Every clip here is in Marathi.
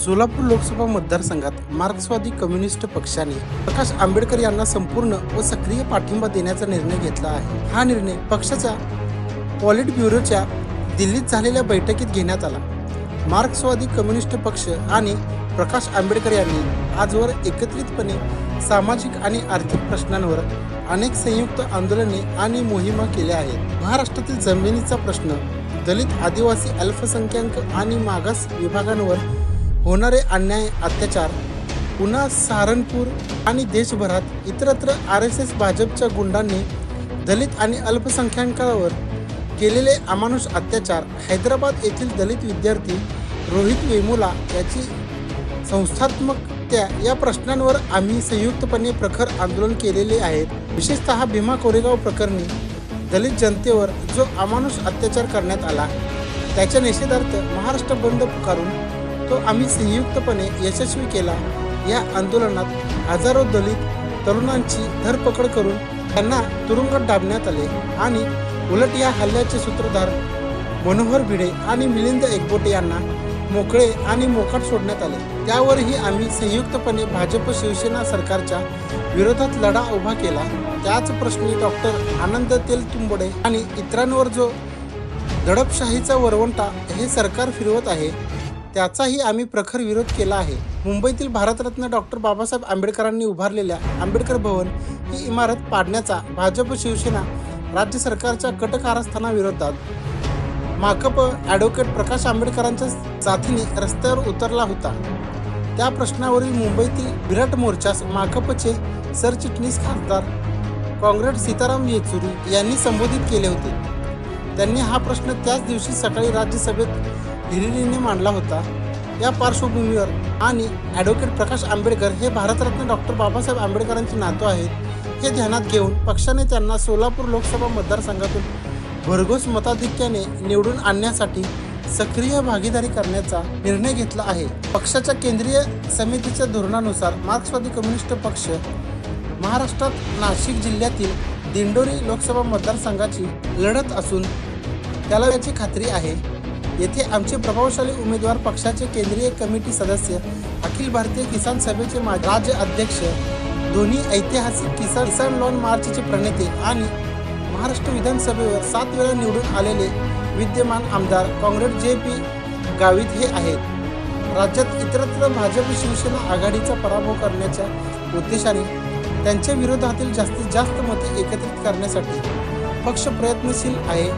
सोलापूर लोकसभा मतदारसंघात मार्क्सवादी कम्युनिस्ट पक्षाने प्रकाश आंबेडकर यांना संपूर्ण व सक्रिय पाठिंबा देण्याचा निर्णय घेतला आहे. हा निर्णय पक्षाच्या पॉलिट ब्युरोच्या दिल्लीत झालेल्या बैठकीत घेण्यात आला. मार्क्सवादी कम्युनिस्ट पक्ष आणि प्रकाश आंबेडकर यांनी आजवर एकत्रितपणे सामाजिक आणि आर्थिक प्रश्नांवर अनेक संयुक्त आंदोलने आणि मोहिमा केल्या आहेत. महाराष्ट्रातील जमिनीचा प्रश्न दलित आदिवासी अल्पसंख्याक आणि मागास विभागांवर होणारे अन्याय अत्याचार पुन्हा सहारनपूर आणि देशभरात इतरत्र आर एस एस भाजपच्या गुंडांनी दलित आणि अल्पसंख्याकांवर केलेले अमानुष अत्याचार हैदराबाद येथील दलित विद्यार्थी रोहित वेमुला याची संस्थात्मकत्या या प्रश्नांवर आम्ही संयुक्तपणे प्रखर आंदोलन केलेले आहेत. विशेषतः भीमा कोरेगाव प्रकरणी दलित जनतेवर जो अमानुष अत्याचार करण्यात आला त्याच्या निषेधार्थ महाराष्ट्र बंद पुकारून तो आम्ही संयुक्तपणे यशस्वी केला. या आंदोलनात हजारो दलित तरुणांची धरपकड करून त्यांना तुरुंगात डाबण्यात आले आणि उलट या हल्ल्याचे सूत्रधार मनोहर भिडे आणि मिलिंद एकबोटे यांना मोकळे आणि मोकाट सोडण्यात आले. त्यावरही आम्ही संयुक्तपणे भाजप शिवसेना सरकारच्या विरोधात लढा उभा केला. त्याच प्रश्नी डॉक्टर आनंद तेलतुंबडे आणि इतरांवर जो दडपशाहीचा वरवंटा हे सरकार फिरवत आहे त्याचाही आम्ही प्रखर विरोध केला आहे. मुंबईतील भारतरत्न डॉक्टर बाबासाहेब आंबेडकरांनी उभारलेल्या आंबेडकर भवन ही इमारत पाडण्याचा भाजप शिवसेना राज्य सरकारच्या कट कारस्थानाविरोधात माकप ॲडव्होकेट प्रकाश आंबेडकरांच्या साथीने रस्त्यावर उतरला होता. त्या प्रश्नावरील मुंबईतील विराट मोर्चास माकपचे सरचिटणीस खासदार काँग्रेस सीताराम येचुरी यांनी संबोधित केले होते. त्यांनी हा प्रश्न त्याच दिवशी सकाळी राज्यसभेत हिरिरीने मांडला होता. या पार्श्वभूमीवर आणि ॲडव्होकेट प्रकाश आंबेडकर हे भारतरत्न डॉक्टर बाबासाहेब आंबेडकरांचे नातू आहेत. हे ध्यानात घेऊन पक्षाने त्यांना सोलापूर लोकसभा मतदारसंघातून भरघोस मताधिक्याने निवडून आणण्यासाठी सक्रिय भागीदारी करण्याचा निर्णय घेतला आहे. पक्षाच्या केंद्रीय समितीच्या धोरणानुसार मार्क्सवादी कम्युनिस्ट पक्ष महाराष्ट्रात नाशिक जिल्ह्यातील दिंडोरी लोकसभा मतदारसंघाची लढत असून त्याला याची खात्री आहे. येथे आमचे प्रभावशाली उमेदवार पक्षाचे केंद्रीय कमिटी सदस्य अखिल भारतीय किसान सभेचे राज्य अध्यक्ष दोन्ही ऐतिहासिक किसान किसान लॉन मार्चचे प्रणेते आणि महाराष्ट्र विधानसभेवर सात वेळा निवडून आलेले विद्यमान आमदार काँग्रेस जे पी गावित हे आहेत. राज्यात इतरत्र भाजप शिवसेना आघाडीचा पराभव करण्याच्या उद्देशाने त्यांच्या विरोधातील जास्तीत जास्त मते एकत्रित करण्यासाठी पक्ष प्रयत्नशील आहे.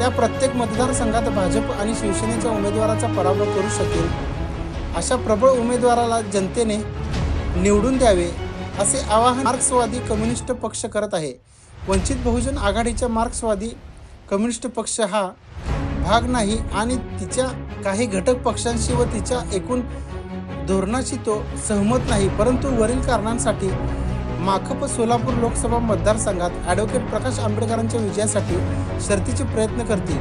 त्या प्रत्येक मतदारसंघात भाजप आणि शिवसेनेच्या उमेदवाराचा पराभव करू शकेल. अशा प्रबळ उमेदवाराला जनतेने निवडून द्यावे असे आवाहन मार्क्सवादी कम्युनिस्ट पक्ष करत आहे. वंचित बहुजन आघाडीच्या मार्क्सवादी कम्युनिस्ट पक्ष हा भाग नाही आणि तिच्या काही घटक पक्षांशी व तिच्या एकूण धोरणाशी तो सहमत नाही. परंतु वरील कारणांसाठी माखप सोलापूर लोकसभा मतदारसंघात ॲडव्होकेट प्रकाश आंबेडकरांच्या विजयासाठी शर्तीचे प्रयत्न करतील.